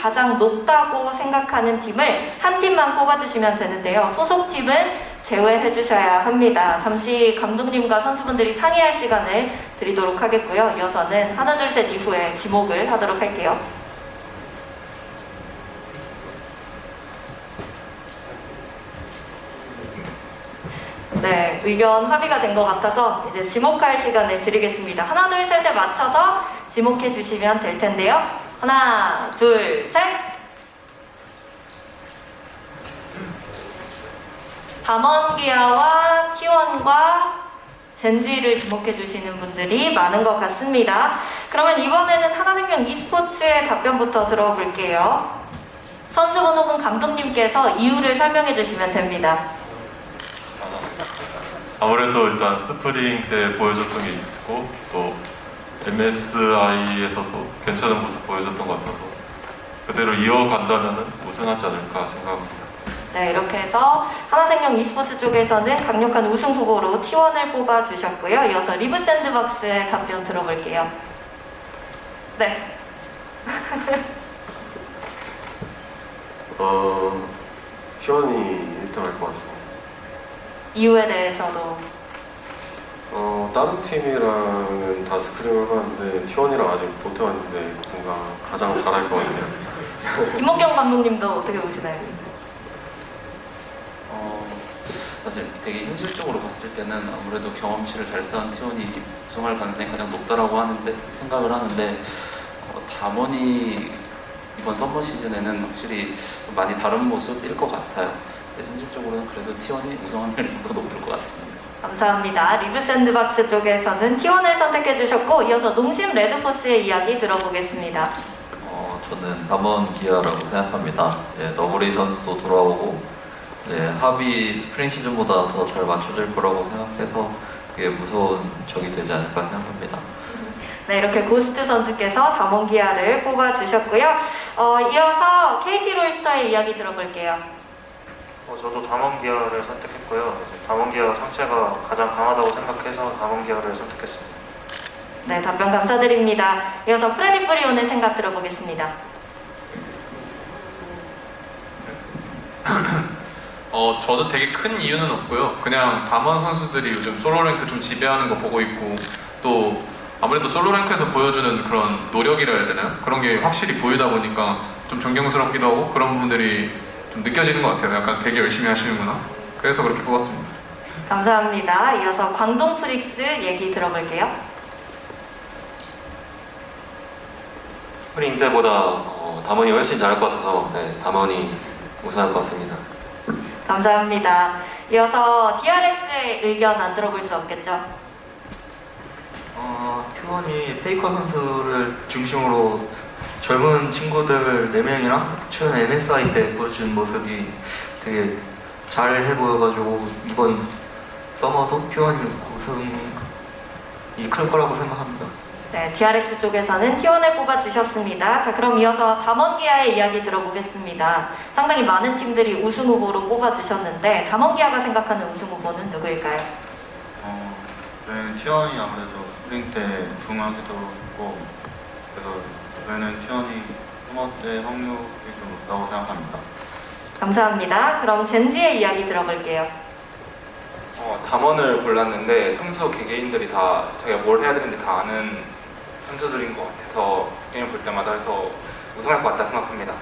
가장 높다고 생각하는 팀을 한 팀만 뽑아주시면 되는데요. 소속팀은 제외해 주셔야 합니다. 잠시 감독님과 선수분들이 상의할 시간을 드리도록 하겠고요. 이어서는 하나 둘 셋 이후에 지목을 하도록 할게요. 네, 의견 합의가 된 것 같아서 이제 지목할 시간을 드리겠습니다. 하나, 둘, 셋에 맞춰서 지목해 주시면 될 텐데요. 하나, 둘, 셋. 담원기아와 T1과 젠지를 지목해 주시는 분들이 많은 것 같습니다. 그러면 이번에는 하나생명 e스포츠의 답변부터 들어볼게요. 선수분 혹은 감독님께서 이유를 설명해 주시면 됩니다. 아무래도 일단 스프링 때 보여줬던 게 있고 또 MSI에서도 괜찮은 모습 보여줬던 것 같아서 그대로 이어간다면 우승하지 않을까 생각합니다. 네, 이렇게 해서 하나생명 e스포츠 쪽에서는 강력한 우승 후보로 T1을 뽑아 주셨고요. 이어서 리브 샌드박스의 답변 들어볼게요. 네, 어, T1이 1등 할 것 같습니다. 이유에 대해서도 어, 다른 팀이랑은 다 스크림을 해봤는데 T1이랑 아직 못 해봤는데 뭔가 가장 잘할 것 같아요. 김목경 감독님도 어떻게 보시나요? 어, 사실 되게 현실적으로 봤을 때는 아무래도 경험치를 잘 쌓은 티원이 우승할 가능성이 가장 높다라고 하는데 생각을 하는데 어, 담원이 이번 썸머 시즌에는 확실히 좀 많이 다른 모습일 것 같아요. 근데 현실적으로는 그래도 T1이 우승 확률이 더 높을 것 같습니다. 감사합니다. 리브 샌드박스 쪽에서는 T1을 선택해 주셨고 이어서 농심 레드포스의 이야기 들어보겠습니다. 어, 저는 담원 기아라고 생각합니다. 예, 너브리 선수도 돌아오고 예, 합이 스프링 시즌보다 더 잘 맞춰질 거라고 생각해서 그게 무서운 적이 되지 않을까 생각합니다. 네, 이렇게 고스트 선수께서 담원기아를 뽑아주셨고요. 어, 이어서 KT 롤스터의 이야기 들어볼게요. 어, 저도 담원기아를 선택했고요. 담원기아 상체가 가장 강하다고 생각해서 담원기아를 선택했습니다. 네, 답변 감사드립니다. 이어서 프레디 프리온의 생각 들어보겠습니다. 어, 저도 되게 큰 이유는 없고요. 그냥 담원 선수들이 요즘 솔로 랭크 좀 지배하는 거 보고 있고 또 아무래도 솔로 랭크에서 보여주는 그런 노력이라 해야 되나요? 그런 게 확실히 보이다 보니까 좀 존경스럽기도 하고 그런 부분들이 좀 느껴지는 것 같아요. 약간 되게 열심히 하시는구나. 그래서 그렇게 뽑았습니다. 감사합니다. 이어서 광동 프릭스 얘기 들어볼게요. 스프링 때보다 어, 담원이 훨씬 잘할 것 같아서 네, 담원이 우승할 것 같습니다. 감사합니다. 이어서 DRX의 의견 안 들어볼 수 없겠죠? 어, T1이 페이커 선수를 중심으로 젊은 친구들 4명이랑 최근 MSI 때 보여준 모습이 되게 잘해 보여가지고 이번 서머도 T1이 우승이 클 거라고 생각합니다. 네, DRX 쪽에서는 T1을 뽑아주셨습니다. 자, 그럼 이어서 담원기아의 이야기 들어보겠습니다. 상당히 많은 팀들이 우승 후보로 뽑아주셨는데 담원기아가 생각하는 우승 후보는 누구일까요? 어, 저희는 T1이 아무래도 스프링 때 우승하기도 했고 그래서 저희는 T1이 서머 때 확률이 좀 높다고 생각합니다. 감사합니다. 그럼 젠지의 이야기 들어볼게요. 어, 담원을 골랐는데 선수 개개인들이 다 자기가 뭘 해야 되는지 다 아는 선수들인 것 같아서 게임 볼 때마다 해서 우승할 것 같다 생각합니다.